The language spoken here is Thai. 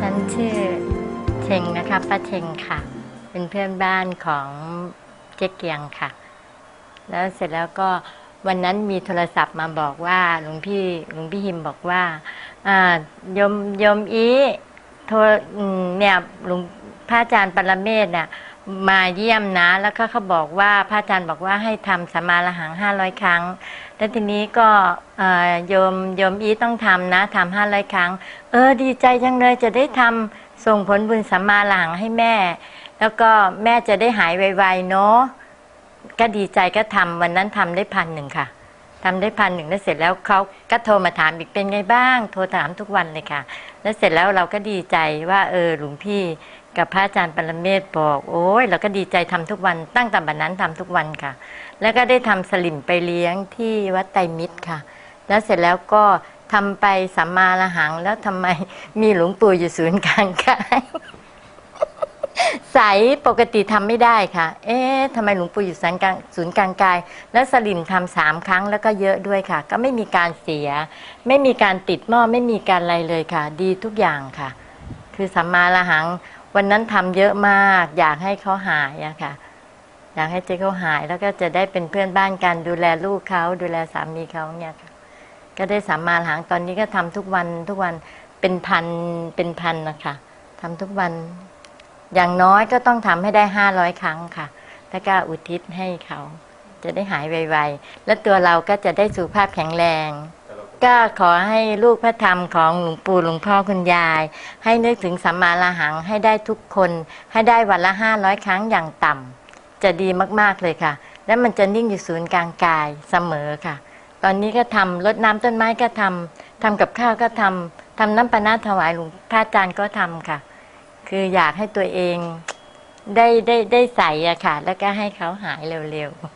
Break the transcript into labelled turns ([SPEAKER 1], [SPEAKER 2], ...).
[SPEAKER 1] ฉันชื่อเชงนะคะป้าเชงค่ะ เป็นเพื่อนบ้านของเจ๊เกียงค่ะ แล้วเสร็จแล้วก็วันนั้นมีโทรศัพท์มาบอกว่าหลวงพี่หลวงพี่หิมบอกว่าอ่ายมยมอีโทรเนี่ยหลวงพระอาจารย์ปรเมศน่ะ มาเยี่ยมนะ แล้วก็เขาบอกว่าพระอาจารย์บอกว่าให้ทำสมมาละหังห้าร้อยครั้ง แล้วทีนี้ก็เอ่อโยมโยมอีต้องทำนะทำห้าร้อยครั้ง เออดีใจจังเลยจะได้ทำส่งผลบุญสัมมาหลังให้แม่ แล้วก็แม่จะได้หายไวๆเนาะก็ดีใจก็ทำวันนั้นทำได้พันหนึ่งค่ะ ทำได้พันหนึ่งแล้วเสร็จแล้วเขาก็โทรมาถามอีกเป็นไงบ้าง โทรถามทุกวันเลยค่ะ แล้วเสร็จแล้วเราก็ดีใจว่าเออหลวงพี่กับพระอาจารย์ปรเมศบอกโอ้ยเราก็ดีใจทำทุกวันตั้งแต่บัดนั้นทำทุกวันค่ะ แล้วก็ได้ทำสลิมไปเลี้ยงที่วัดไตรมิตรค่ะ แล้วเสร็จแล้วก็ทำไปสัมมาละหังแล้วทำไมมีหลวงปู่อยู่ศูนย์กลางกาย ใสปกติทำไม่ได้ค่ะ เอ๊ะทำไมหลวงปู่อยู่ศูนย์กลางศูนย์กลางกาย แล้วสลิมทำสามครั้งแล้วก็เยอะด้วยค่ะ ก็ไม่มีการเสีย ไม่มีการติดหม้อไม่มีการอะไรเลยค่ะ ดีทุกอย่างค่ะ คือสัมมาละหัง วันนั้นทำเยอะมาก อยากให้เขาหายอะค่ะ อยากให้เจ๊เขาหายแล้วก็จะได้เป็นเพื่อนบ้านกันดูแลลูกเขาดูแลสามีเขาเนี่ยค่ะ ก็ได้สัมมาละหังตอนนี้ก็ทำทุกวันทุกวันเป็นพันเป็นพันนะคะทำทุกวัน อย่างน้อยก็ต้องทำให้ได้ห้าร้อยครั้งค่ะ แล้วก็อุทิศให้เขา จะได้หายไวๆ และตัวเราก็จะได้สุขภาพแข็งแรง ก็ขอให้ลูกพระธรรมของหลวงปู่หลวงพ่อคุณยาย ให้นึกถึงสัมมาละหังให้ได้ทุกคน ให้ได้วันละห้าร้อยครั้งอย่างต่ำจะดีมากๆเลยค่ะ และมันจะนิ่งอยู่ศูนย์กลางกายเสมอค่ะ ตอนนี้ก็ทำรดน้ำต้นไม้ก็ทำทำกับข้าวก็ทำทำน้ำปานาถวายหลวงพระอาจารย์ก็ทำค่ะ คืออยากให้ตัวเองได้ได้ได้ใส่อะค่ะ แล้วก็ให้เขาหายเร็วๆ